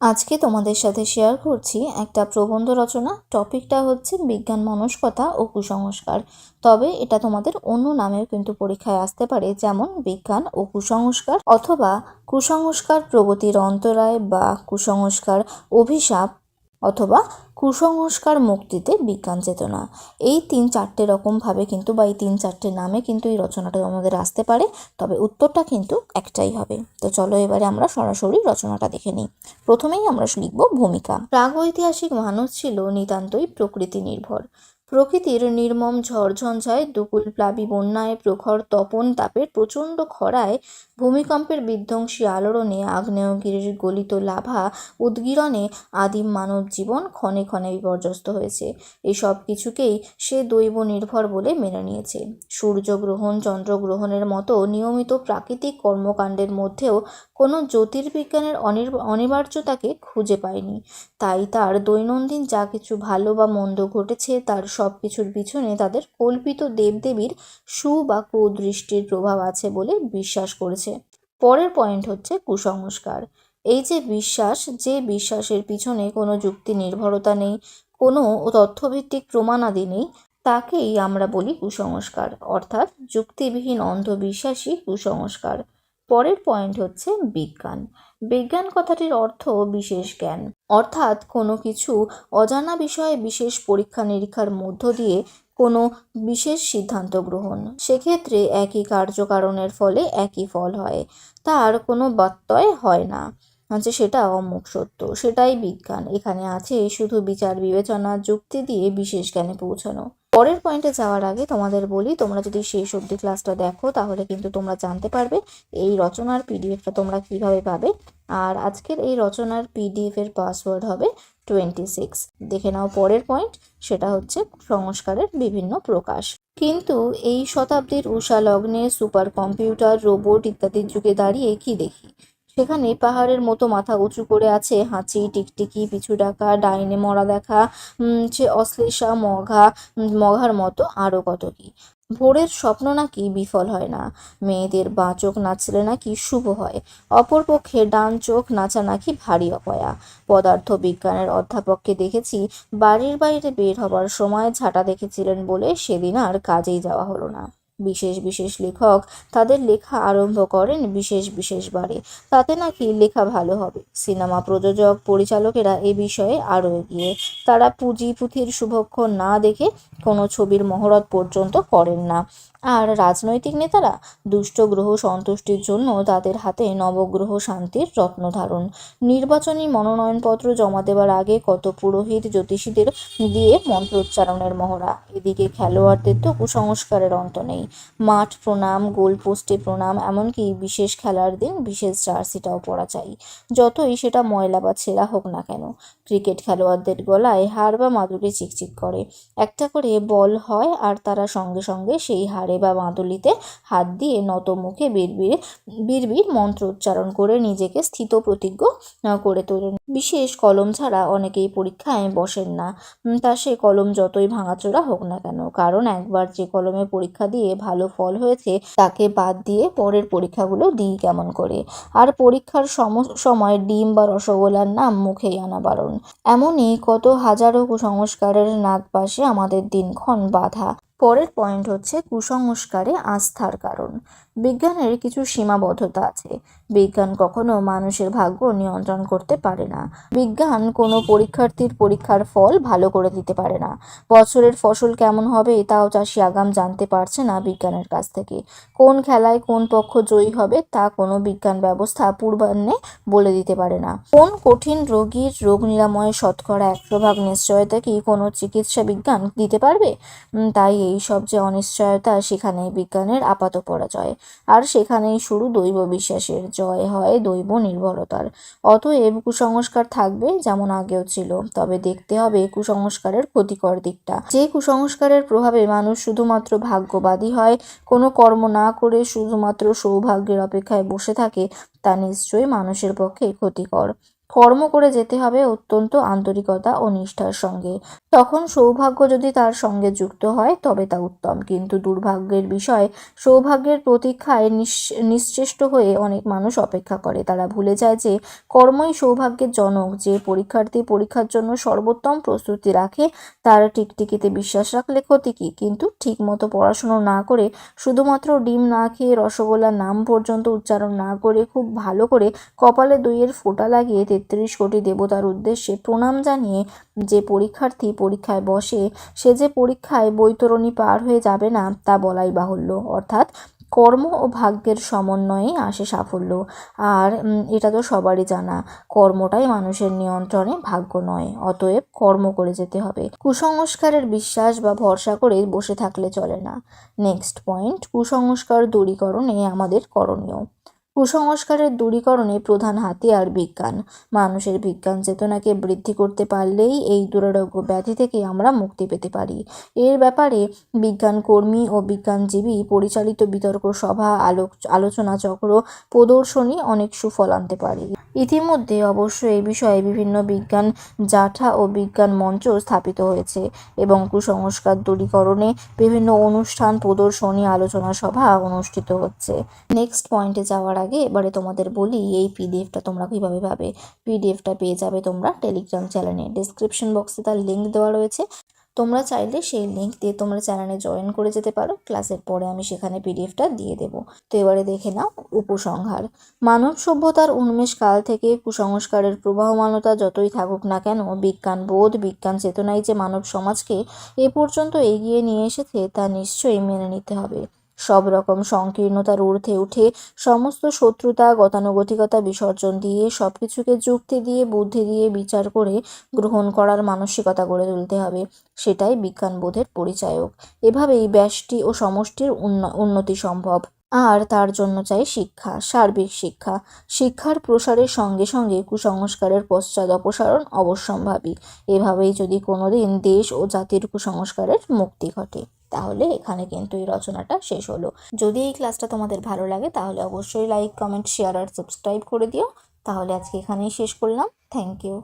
আজকে তোমাদের সাথে শেয়ার করছি একটা প্রবন্ধ রচনা। টপিকটা হচ্ছে বিজ্ঞান, মনস্কতা ও কুসংস্কার। তবে এটা তোমাদের অন্য নামেও কিন্তু পরীক্ষায় আসতে পারে, যেমন বিজ্ঞান ও কুসংস্কার অথবা কুসংস্কার প্রগতির অন্তরায় বা কুসংস্কার অভিশাপ অথবা কুসংস্কার মুক্তিতে বিজ্ঞান চেতনা। এই তিন চারটে রকমভাবে কিন্তু বা এই তিন চারটে নামে কিন্তু এই রচনাটা আমাদের আসতে পারে, তবে উত্তরটা কিন্তু একটাই হবে। তো চলো এবারে আমরা সরাসরি রচনাটা দেখে নিই। প্রথমেই আমরা লিখব ভূমিকা। প্রাগৈতিহাসিক মানুষ ছিল নিতান্তই প্রকৃতি নির্ভর। প্রকৃতির নির্মম ঝড়ঝঞ্ঝায় দুকুল প্লাবী বন্যায় প্রখর তপন তাপের প্রচণ্ড খরায় ভূমিকম্পের বিধ্বংসী আলোড়নে আগ্নেয়গিরির গলিত লাভা উদ্গীরণে আদিম মানব জীবন ক্ষণে ক্ষণে বিপর্যস্ত হয়েছে। এসব কিছুকেই সে দৈব নির্ভর বলে মেনে নিয়েছে। সূর্যগ্রহণ, চন্দ্রগ্রহণের মতো নিয়মিত প্রাকৃতিক কর্মকাণ্ডের মধ্যেও কোনো জ্যোতির্বিজ্ঞানের অনিবার্যতাকে খুঁজে পায়নি। তাই তার দৈনন্দিন যা কিছু ভালো বা মন্দ ঘটেছে তার সব কিছুর পিছনে তাদের কল্পিত দেবদেবীর সু বা কুদৃষ্টির প্রভাব আছে বলে বিশ্বাস করেছে। পরের পয়েন্ট হচ্ছে কুসংস্কার। এই যে বিশ্বাস, যে বিশ্বাসের পিছনে কোনো যুক্তি নির্ভরতা নেই, কোনো তথ্যভিত্তিক প্রমাণাদি নেই, তাকেই আমরা বলি কুসংস্কার। অর্থাৎ যুক্তিবিহীন অন্ধবিশ্বাসী কুসংস্কার। পরের পয়েন্ট হচ্ছে বিজ্ঞান। বিজ্ঞান কথাটির অর্থ বিশেষ জ্ঞান। অর্থাৎ কোনো কিছু অজানা বিষয়ে বিশেষ পরীক্ষা নিরীক্ষার মধ্য দিয়ে কোনো বিশেষ সিদ্ধান্ত গ্রহণ। সেক্ষেত্রে একই কার্যকারণের ফলে একই ফল হয়, তার কোনো বাত্যয় হয় না। হচ্ছে সেটা অমুক সত্য, সেটাই বিজ্ঞান। এখানে আছে শুধু বিচার, বিবেচনা, যুক্তি দিয়ে বিশেষ জ্ঞানে পৌঁছানো। পরের পয়েন্টে যাওয়ার আগে তোমাদের বলি, তোমরা যদি শেষ অবধি ক্লাসটা দেখো, তাহলে কিন্তু তোমরা জানতে পারবে এই রচনার পিডিএফটা তোমরা কীভাবে পাবে। আর আজকের এই রচনার পিডিএফ এর পাসওয়ার্ড হবে টোয়েন্টি সিক্স দেখে নাও পরের পয়েন্ট সেটা হচ্ছে সংস্কারের বিভিন্ন প্রকাশ। কিন্তু এই শতাব্দীর উষা লগ্নে সুপার কম্পিউটার রোবট ইত্যাদির যুগে দাঁড়িয়ে কি দেখি? সেখানে পাহাড়ের মতো মাথা উঁচু করে আছে হাঁচি, টিকটিকি, পিছু ডাকা, ডাইনে মরা দেখা সে অশ্লেষা, মঘা মঘার মতো আরও কত কি। ভোরের স্বপ্ন নাকি বিফল হয় না। মেয়েদের বাঁ চোখ নাচলে নাকি শুভ হয়। অপরপক্ষে ডান চোখ নাচা নাকি ভারী অপয়া। পদার্থ বিজ্ঞানের অধ্যাপককে দেখেছি বাড়ির বাইরে বের হবার সময় ঝাঁটা দেখেছিলেন বলে সেদিন আর কাজেই যাওয়া হলো না। বিশেষ বিশেষ লেখক তাদের লেখা আরম্ভ করেন বিশেষ বিশেষ বারে তাতে নাকি লেখা ভালো হবে। সিনেমা প্রযোজক, পরিচালকেরা এ বিষয়ে আরও এগিয়ে। তারা পুঁজি পুঁথির শুভক্ষণ না দেখে কোনো ছবির মহরত পর্যন্ত করেন না। আর রাজনৈতিক নেতারা দুষ্ট গ্রহ সন্তুষ্টির জন্য তাদের হাতে নবগ্রহ শান্তির রত্ন ধারণ। নির্বাচনী মনোনয়নপত্র জমা দেওয়ার আগে কত পুরোহিত জ্যোতিষীদের দিয়ে মন্ত্রোচ্চারণের মহড়া। এদিকে খেলোয়াড়দের তো কুসংস্কারের অন্ত নেই। মাঠ প্রণাম, গোল পোস্টে প্রণাম, এমনকি বিশেষ খেলার দিন বিশেষ জার্সিটাও পরা চাই। যতই সেটা ময়লা বা ছেঁড়া হোক না কেন, ক্রিকেট খেলোয়াড়দের গলায় হার বা মাদুরি চিকচিক করে। একটা করে বল হয় আর তারা সঙ্গে সঙ্গে সেই হাড়ে বা মাদুলিতে হাত দিয়ে নত মুখে বিড়বিড় বিড়বিড় মন্ত্র উচ্চারণ করে নিজেকে স্থিত প্রতিজ্ঞ করে তোলেন। বিশেষ কলম ছাড়া অনেকেই পরীক্ষায় বসেন না। তা সে কলম যতই ভাঙাচোরা হোক না কেন, কারণ একবার যে কলমে পরীক্ষা দিয়ে ভালো ফল হয়েছে, তাকে বাদ দিয়ে পরের পরীক্ষাগুলো দিই কেমন করে। আর পরীক্ষার সম- সময় ডিম বা রসগোল্লার নাম মুখেই আনা বারণ। এমনই কত হাজারো কুসংস্কারের নাগ পাশে আমাদের দিনক্ষণ বাধা। পরের পয়েন্ট হচ্ছে কুসংস্কারে আস্থার কারণ। বিজ্ঞানের কিছু সীমাবদ্ধতা আছে। বিজ্ঞান কখনো মানুষের ভাগ্য নিয়ন্ত্রণ করতে পারে না। বিজ্ঞান কোনো পরীক্ষার্থীর পরীক্ষার ফল ভালো করে দিতে পারে না। বছরের ফসল কেমন হবে তাও চাষি আগাম জানতে পারছে না বিজ্ঞানের কাছ থেকে। কোন খেলায় কোন পক্ষ জয়ী হবে তা কোনো বিজ্ঞান ব্যবস্থা পূর্বাহ্নে বলে দিতে পারে না। কোন কঠিন রোগীর রোগ নিরাময়ে শতকরা একশো ভাগ নিশ্চয়তা কি কোনো চিকিৎসা বিজ্ঞান দিতে পারবে? তাই এই সব যে অনিশ্চয়তা সেখানেই বিজ্ঞানের আপাত পরাজয়। আর সেখানেই শুরু দৈব বিশ্বাসের জয় হয় দৈব নির্ভরতার। অতএব কুসংস্কার থাকবে যেমন আগেও ছিল, তবে দেখতে হবে কুসংস্কারের ক্ষতিকর দিকটা। যে কুসংস্কারের প্রভাবে মানুষ শুধুমাত্র ভাগ্যবাদী হয়, কোনো কর্ম না করে শুধুমাত্র সৌভাগ্যের অপেক্ষায় বসে থাকে, তা নিশ্চয়ই মানুষের পক্ষে ক্ষতিকর। কর্ম করে যেতে হবে অত্যন্ত আন্তরিকতা ও নিষ্ঠার সঙ্গে। তখন সৌভাগ্য যদি তার সঙ্গে যুক্ত হয়, তবে তা উত্তম। কিন্তু দুর্ভাগ্যের বিষয়, সৌভাগ্যের প্রতীক্ষায় নিশ্চেষ্ট হয়ে অনেক মানুষ অপেক্ষা করে। তারা ভুলে যায় যে, কর্মই সৌভাগ্যের জনক। যে পরীক্ষার্থী পরীক্ষার জন্য সর্বোত্তম প্রস্তুতি রাখে, তার টিকটিকিতে বিশ্বাস রাখলে ক্ষতি কী? কিন্তু ঠিকমতো পড়াশুনো না করে, শুধুমাত্র ডিম না খেয়ে রসগোল্লার নাম পর্যন্ত উচ্চারণ না করে, খুব ভালো করে কপালে দইয়ের ফোঁটা লাগিয়ে তেত্রিশ কোটি দেবতার উদ্দেশ্যে প্রণাম জানিয়ে যে পরীক্ষার্থী পরীক্ষায় বসে, সে যে পরীক্ষায় বৈতরণী পার হয়ে যাবে না, তা বলাই বাহুল্য। অর্থাৎ কর্ম ও ভাগ্যের সমন্বয়ে আসে সাফল্য। আর এটা তো সবারই জানা। কর্মটাই মানুষের নিয়ন্ত্রণে ভাগ্য নয়, অতএব কর্ম করে যেতে হবে। কুসংস্কারের বিশ্বাস বা ভরসা করে বসে থাকলে চলে না। নেক্সট পয়েন্ট, কুসংস্কার দূরীকরণে আমাদের করণীয়। কুসংস্কারের দূরীকরণে প্রধান হাতিয়ার বিজ্ঞান। মানুষের বিজ্ঞান চেতনাকে বৃদ্ধি করতে পারলেই এই দুরারোগ্য ব্যাধি থেকে আমরা মুক্তি পেতে পারি। এর ব্যাপারে বিজ্ঞান কর্মী ও বিজ্ঞানজীবী পরিচালিত বিতর্ক সভা, আলোক, আলোচনা চক্র, প্রদর্শনী অনেক সুফল আনতে পারে। ইতিমধ্যে অবশ্য এই বিষয়ে বিভিন্ন বিজ্ঞান জাঠা ও বিজ্ঞান মঞ্চ স্থাপিত হয়েছে এবং কুসংস্কার দূরীকরণে বিভিন্ন অনুষ্ঠান, প্রদর্শনী, আলোচনা সভা অনুষ্ঠিত হচ্ছে। নেক্সট পয়েন্টে যাওয়ার আগে এবারে তোমাদের বলি, এই পিডিএফটা তোমরা কীভাবে পাবে? পিডিএফটা পেয়ে যাবে তোমরা টেলিগ্রাম চ্যানেলে ডিসক্রিপশন বক্সে তার লিঙ্ক দেওয়া রয়েছে। তোমরা চাইলে সেই লিঙ্ক দিয়ে তোমরা চ্যানেলে জয়েন করে যেতে পারো। ক্লাসের পরে আমি সেখানে পিডিএফটা দিয়ে দেবো। তো এবারে দেখে নাও উপসংহার। মানব সভ্যতার উন্মেষ কাল থেকে কুসংস্কারের প্রবাহমানতা যতই থাকুক না কেন, বিজ্ঞান বোধ, বিজ্ঞান চেতনাই যে মানব সমাজকে এ পর্যন্ত এগিয়ে নিয়ে এসেছে, তা নিশ্চয়ই মেনে নিতে হবে। সব রকম সংকীর্ণতার ঊর্ধ্বে উঠে সমস্ত শত্রুতা, গতানুগতিকতা, বিসর্জন দিয়ে সব কিছুকে যুক্তি দিয়ে, বুদ্ধি দিয়ে বিচার করে গ্রহণ করার মানসিকতা গড়ে তুলতে হবে। সেটাই বিজ্ঞানবোধের পরিচায়ক। এভাবেই ব্যষ্টি ও সমষ্টির উন্ন- উন্নতি সম্ভব। আর তার জন্য চাই শিক্ষা, সার্বিক শিক্ষা। শিক্ষার প্রসারের সঙ্গে সঙ্গে কুসংস্কারের পশ্চাৎ অপসারণ অবশ্যম্ভাবী। এভাবেই যদি কোনোদিন দেশ ও জাতির কুসংস্কারের মুক্তি ঘটে। তাহলে এখানে কিন্তু এই রচনাটা শেষ হলো। যদি এই ক্লাসটা তোমাদের ভালো লাগে, তাহলে অবশ্যই লাইক কমেন্ট শেয়ার আর সাবস্ক্রাইব করে দিও। তাহলে আজকে এখানেই শেষ করলাম। Thank you